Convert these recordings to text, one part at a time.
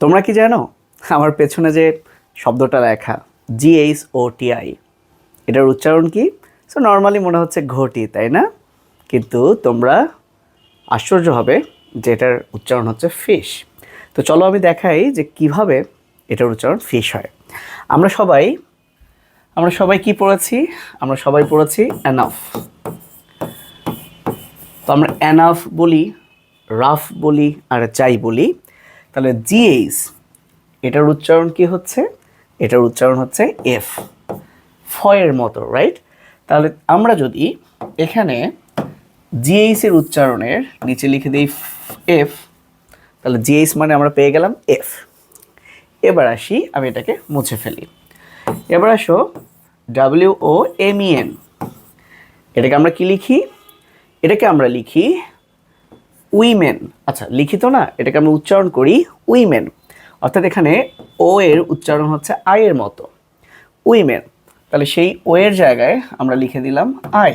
তোমরা কি জানো? আমার পেছনে যে শব্দটা লেখা জিএইচ ও টিআই এটার উচ্চারণ কি? সো নর্মালি মনে হচ্ছে ঘটি, তাই না? কিন্তু তোমরা আশ্চর্য হবে যে এটার উচ্চারণ হচ্ছে ফিশ তো চলো আমি দেখাই যে কীভাবে এটার উচ্চারণ ফিশ হয়। আমরা সবাই আমরা সবাই কি পড়েছি? আমরা সবাই পড়েছি অ্যানাফ তো আমরা অ্যানাফ বলি রাফ বলি, আর চাই বলি। তাহলে জিএইচ এটার উচ্চারণ কি হচ্ছে? এটার উচ্চারণ হচ্ছে এফ ফয়ের মতো রাইট তাহলে আমরা যদি এখানে জিএইচ এর উচ্চারণের নিচে লিখে দিই এফ তাহলে জিএইচ মানে আমরা পেয়ে গেলাম এফ এবার আসি, আমি এটাকে মুছে ফেলি। এবার আসো ডাব্লিউ ও এম এন এটাকে আমরা কি লিখি? এটাকে আমরা লিখি উইমেন। আচ্ছা লিখিত না, এটাকে আমরা উচ্চারণ করি উইমেন। অর্থাৎ এখানে ও এর উচ্চারণ হচ্ছে আই এর মতো। উইমেন। তাহলে সেই ও এর জায়গায় আমরা লিখে দিলাম আই।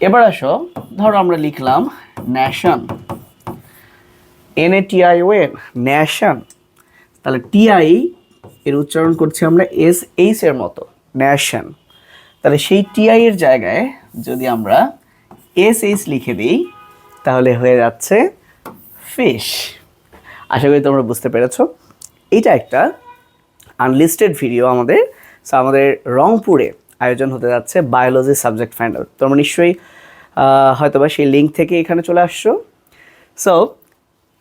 এবার আসো, ধরো আমরা লিখলাম nation. N A TI ON nation. তাহলে টিআই এর উচ্চারণ করছি আমরা এস এইচ এর মতো, ন্যাশন। তাহলে সেই টিআই এর জায়গায় যদি আমরা এস এইচ লিখে দিই তাহলে হয়ে যাচ্ছে ফিশ আশা করি তোমরা বুঝতে পেরেছ। এইটা একটা আনলিস্টেড ভিডিও আমাদের। সো আমাদের রংপুরে আয়োজন হতে যাচ্ছে বায়োলজি সাবজেক্ট ফাইন্ড আউট তোমরা নিশ্চয়ই হয়তোবা সেই লিঙ্ক থেকে এখানে চলে আসছো। সো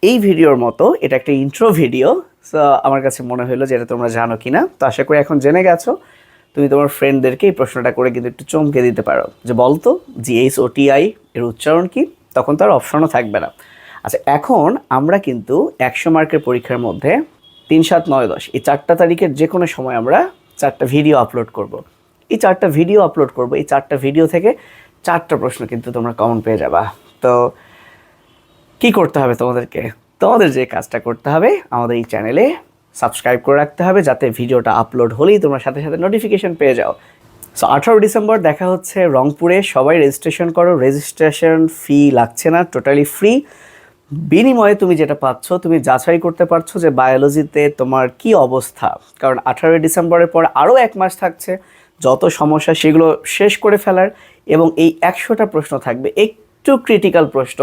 এই ভিডিওর মতো এটা একটা ইন্ট্রো ভিডিও সো আমার কাছে মনে হলো যে এটা তোমরা জানো কি না তো আশা করি এখন জেনে গেছো। তুমি তোমার ফ্রেন্ডদেরকে এই প্রশ্নটা করে কিন্তু একটু চমকে দিতে পারো। যে বলতো জিএইচ ও টিআই এর উচ্চারণ কি? তখন তার অপশনও থাকবে না। আচ্ছা এখন আমরা কিন্তু একশো মার্কের পরীক্ষার মধ্যে তিন, সাত, নয়, দশ, এই চারটা তারিখের যে কোনো সময় আমরা চারটা ভিডিও আপলোড করব। এই চারটা ভিডিও আপলোড করব, এই চারটা ভিডিও থেকে চারটা প্রশ্ন কিন্তু তোমরা কমন পেয়ে যাবা। তো কি করতে হবে তোমাদেরকে? তোমাদের যে কাজটা করতে হবে, আমাদের এই চ্যানেলে সাবস্ক্রাইব করে রাখতে হবে, যাতে ভিডিওটা আপলোড হলেই তোমরা সাথে সাথে নোটিফিকেশন পেয়ে যাও। সো আঠারো ডিসেম্বর দেখা হচ্ছে রংপুরে। সবাই রেজিস্ট্রেশন করো। রেজিস্ট্রেশন ফি লাগছে না টোটালি ফ্রি বিনিময়ে তুমি যেটা পাচ্ছ, তুমি যাচাই করতে পারছ যে বায়োলজিতে তোমার কি অবস্থা। কারণ আঠারোই ডিসেম্বরের পর আরও এক মাস থাকছে, যত সমস্যা সেগুলো শেষ করে ফেলার। এবং এই একশোটা প্রশ্ন থাকবে, একটু ক্রিটিক্যাল প্রশ্ন।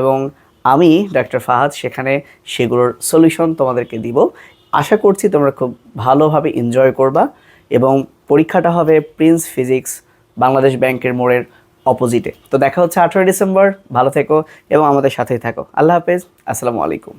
এবং আমি, ডাক্তার ফাহাদ, সেখানে সেগুলোর সলিউশন তোমাদেরকে দিব। আশা করছি তোমরা খুব ভালোভাবে এনজয় করবা। এবং পরীক্ষাটা হবে প্রিন্স ফিজিক্স বাংলাদেশ ব্যাংকের মোড়ের অপোজিটে তো দেখা হচ্ছে আঠেরোই ডিসেম্বর ভালো থেকো এবং আমাদের সাথেই থাকো। আল্লাহ হাফেজ, আসসালামু আলাইকুম।